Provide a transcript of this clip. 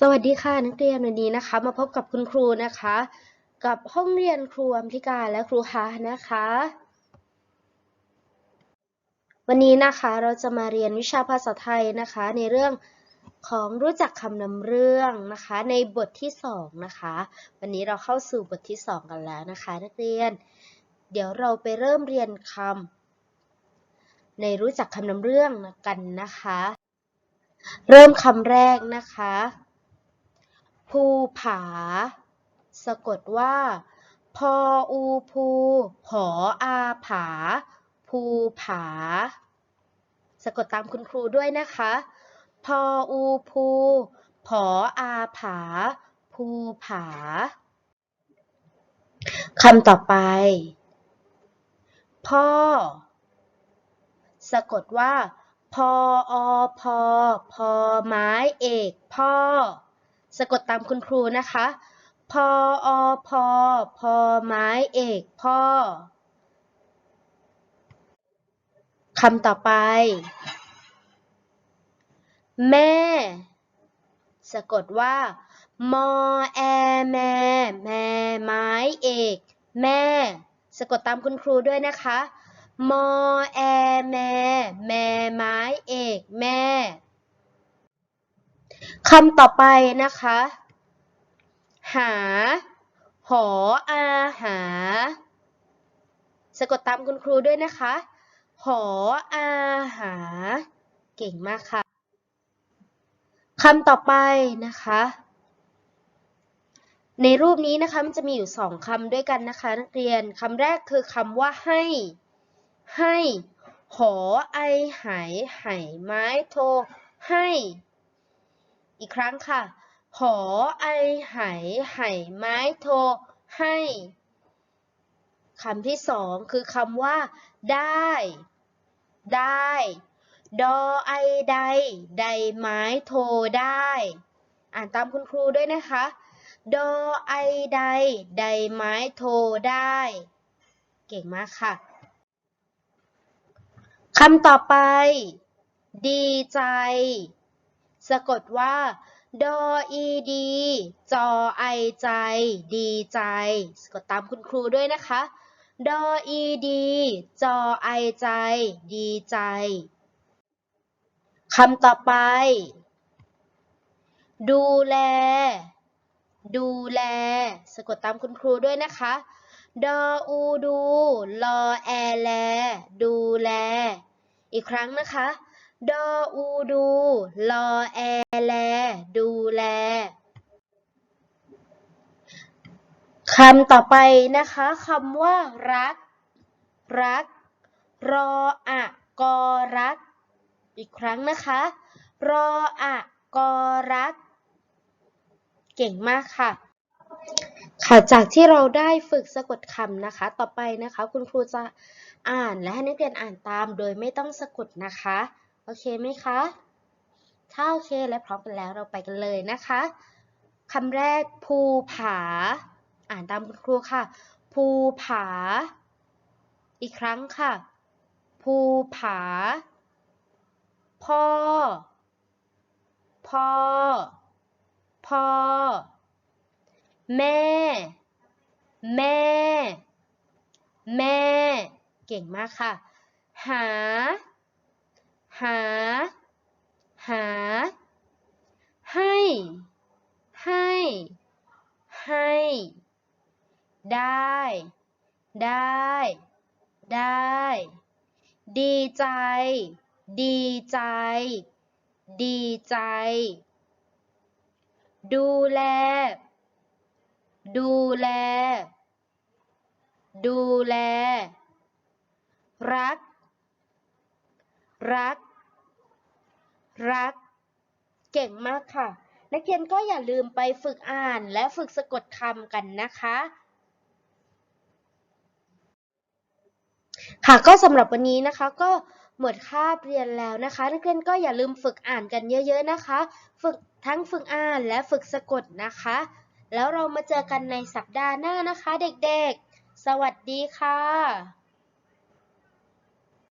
สวัสดีค่ะนักเรียนวันนี้นะคะ มาพบกับคุณครูนะคะ กับห้องเรียนครูอัมพิการและครูฮานะคะ วันนี้นะคะเราจะมาเรียนวิชาภาษาไทยนะคะ ในเรื่องของรู้จักคำนำเรื่องนะคะ ในบทที่สองนะคะ วันนี้เราเข้าสู่บทที่สองกันแล้วนะคะ นักเรียน เดี๋ยวเราไปเริ่มเรียนคำในรู้จักคำนำเรื่องกันนะคะ เริ่มคำแรกนะคะ ภูผา สะกดว่า พออูภูหออาผา ภูผา สะกดตามคุณครูด้วยนะคะ พออูภูผออาผา ภูผาคำต่อไป พ่อ สะกดว่า พออพอพอไม้เอก พ่อ สะกดตามคุณครูนะคะ พออพอพอไม้เอกพ่อคำต่อไป แม่ สะกดว่ามอแอแม่แม่ไม้เอก แม่ สะกดตามคุณครูด้วยนะคะมอแอแม่แม่ไม้เอก แม่ คำต่อไปนะคะ หา หออาหา สะกดตามคุณครูด้วยนะคะ หออาหา เก่งมากค่ะคำต่อไปนะคะ ในรูปนี้นะคะมันจะมีอยู่สองคำด้วยกันนะคะ นักเรียนคำแรกคือคำว่าให้ ให้ หอไอไหไหไม้โท ให้ อีกครั้งค่ะ หอไอไหไหไม้โทให้คำที่สองคือคำว่า ได้ ได้ ดอไอใด ใดไม้โทได้ อ่านตามคุณครูด้วยนะคะ ดอไอใด ใดไม้โทได้ เก่งมากค่ะ คำต่อไป ดีใจ สะกดว่า ดออีดี จอไอใจ ดีใจ สะกดตามคุณครูด้วยนะคะ ดออีดี จอไอใจ ดีใจคำต่อไป ดูแล ดูแล สะกดตามคุณครูด้วยนะคะ ดออูดู ลอแอแล ดูแล อีกครั้งนะคะ ดออูดู ลอแอแล ดูแลคำต่อไปนะคะคำว่า รัก รัก รออะกอรัก อีกครั้งนะคะ รออะกอรัก เก่งมากค่ะ ค่ะจากที่เราได้ฝึกสะกดคำนะคะ ต่อไปนะคะ คุณครูจะอ่านและให้นักเรียนอ่านตามโดยไม่ต้องสะกดนะคะ โอเคไหมคะ ถ้าโอเคและพร้อมกันแล้วเราไปกันเลยนะคะคำแรกภูผา อ่านตามคุณครูค่ะ ภูผา อีกครั้งค่ะ ภูผา พ่อ พ่อ พ่อ แม่ แม่ แม่ เก่งมากค่ะ หา หา หา ให้ ให้ ให้ ได้ ได้ ได้ ดีใจ ดีใจ ดีใจ ดูแล ดูแล ดูแล รัก รัก รัก เก่งมากค่ะ นักเรียนก็อย่าลืมไปฝึกอ่านและฝึกสะกดคำกันนะคะ ค่ะก็สำหรับวันนี้นะคะก็หมดคาบเรียนแล้วนะคะ นักเรียนก็อย่าลืมฝึกอ่านกันเยอะ ๆนะคะ ฝึกทั้งฝึกอ่านและฝึกสะกดนะคะ แล้วเรามาเจอกันในสัปดาห์หน้านะคะ เด็กๆ สวัสดีค่ะ